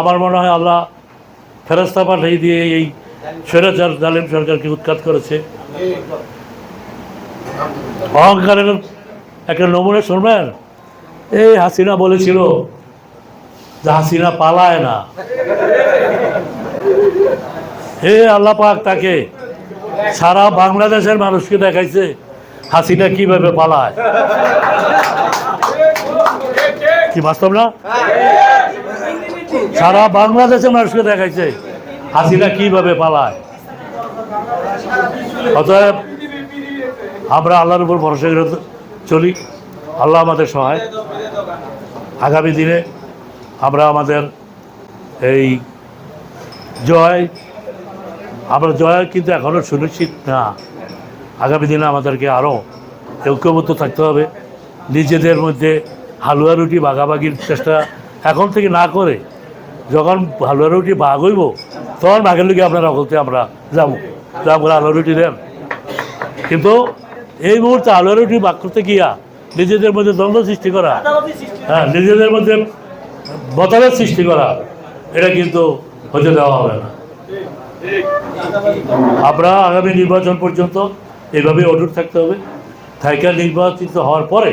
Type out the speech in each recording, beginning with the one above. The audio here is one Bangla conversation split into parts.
আমার মনে হয় আল্লাহ ফেরস্তা পাঠিয়ে দিয়ে এই স্বৈরাচার জালিম সরকারকে উৎখাত করেছে। অহংকারের একটা নমুনা শুনবেন? এই হাসিনা বলেছিল যে হাসিনা পালায় না। হে আল্লাহ পাক তাকে সারা বাংলাদেশের মানুষকে দেখাইছে হাসিনা কীভাবে পালায়। কি বাস্তব না? সারা বাংলাদেশের মানুষকে দেখাইছে, হাসিনা কীভাবে পালায়। অতএব আমরা আল্লাহর উপর ভরসা করে চলি, আল্লাহ আমাদের সহায়। আগামী দিনে আমরা আমাদের এই জয়, আমরা জয় কিন্তু এখনও সুনিশ্চিত না। আগামী দিনে আমাদেরকে আরও ঐক্যবদ্ধ থাকতে হবে। নিজেদের মধ্যে হালুয়া রুটি ভাগাভাগির চেষ্টা এখন থেকে না করে যখন হালুয়া রুটি ভাগ হইব, তখন ভাগের লোকে আপনারা বলতে আমরা যাব। যা করে আলুয়া রুটি দেন। কিন্তু এই মুহূর্তে আলুয়া রুটি ভাগ করতে গিয়া নিজেদের মধ্যে দ্বন্দ্ব সৃষ্টি করা হ্যাঁ নিজেদের মধ্যে মতভেদ সৃষ্টি করা, এটা কিন্তু হতে দেওয়া হবে না। আমরা আগামী নির্বাচন পর্যন্ত এভাবে অটুট থাকতে হবে। থাইকা নির্বাচিত হওয়ার পরে,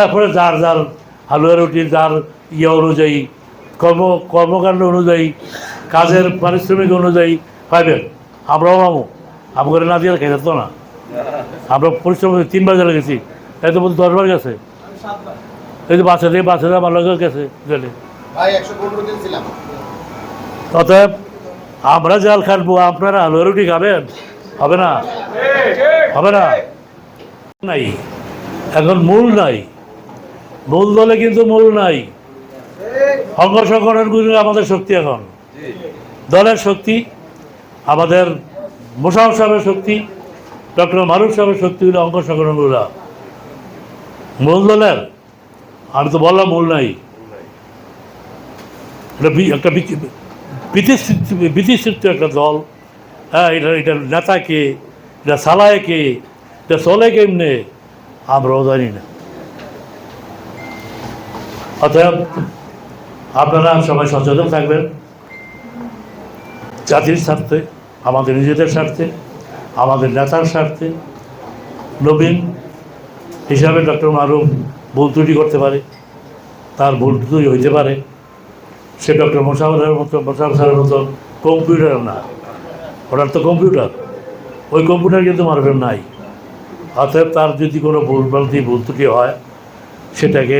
এরপরে যার যার হালুয়া রুটির যার ইয়ে অনুযায়ী কর্ম কর্মকাণ্ড অনুযায়ী কাজের পারিশ্রমিক অনুযায়ী পাইবেন আমরাও পাবো আমাদের না দিয়ে খেতে তো না। আমরা পরিশ্রম তিনবার জেলে গেছি। এই তো বলতে দশবার গেছে। এই তো বাচ্চা দিয়ে দিয়ে আমার লোক গেছে জেলে। অতএব আমরা জাল খাটবো আপনারা আলু রুটি খাবেন। হবে না? হবে না? নাই। এখন মূল নাই। মূল দলে কিন্তু মূল নাই। অঙ্গ সংগঠনগুলি আমাদের শক্তি এখন। দলের শক্তি, আমাদের মোশারফ সাহেবের শক্তি, ডক্টর মারুফ সাহেবের শক্তি হলো অঙ্গ সংগঠনগুলো। মূল দলের, আমি তো বললাম মূল নাই। একটা বি- বিতিষ্ঠিত বিতিষ্ঠিত একটা দল। হ্যাঁ এটা এটা নেতা কে, এটা সালায় কে, এটা চলে কেমনে, আমরাও জানি না। অতএব আপনারা সবাই সচেতন থাকবেন। জাতির স্বার্থে, আমাদের নিজেদের স্বার্থে, আমাদের নেতার স্বার্থে, নবীন হিসাবে ডক্টর মারুফ ভুল ত্রুটি করতে পারে, তার ভুল ত্রুটি হইতে পারে, সে ডক্টর মোশাফরের মতো মোশাফ স্যারের মতো কম্পিউটার না। ওনার তো কম্পিউটার। ওই কম্পিউটার কিন্তু মারবেন নাই। অতএব তার যদি কোনো ভুল ভুলভ্রান্তি, ভুল ত্রুটি হয়, সেটাকে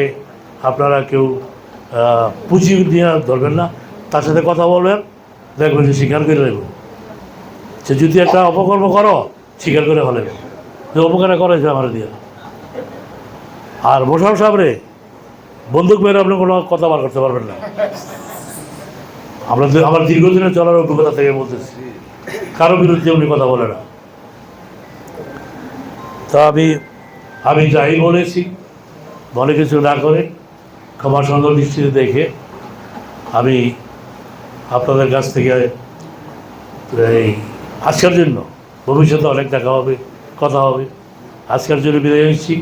আপনারা কেউ পুঁজি নিয়ে ধরবেন না। তার সাথে কথা বলবেন, দেখবেন যে স্বীকার করে নেব। সে যদি একটা অপকর্ম করো, স্বীকার করে ফেলে যে অপকারে করেছে আমার দিয়ে। আর মোশাফ সাহেবরে বন্দুক মেরে আপনি কোনো কথা বার করতে পারবেন না। আমরা আমার দীর্ঘদিনের চলার অভিজ্ঞতা থেকে বলতেছি। কারও বিরুদ্ধে উনি কথা বলে না। তা আমি আমি যাই বলেছি মনে কিছু না করে ক্ষমা সুন্দর দৃষ্টিতে দেখে আমি আপনাদের কাছ থেকে এই আজকের জন্য ভবিষ্যতে অনেক দেখা হবে, কথা হবে। আজকের জন্য বিদায় নিচ্ছি।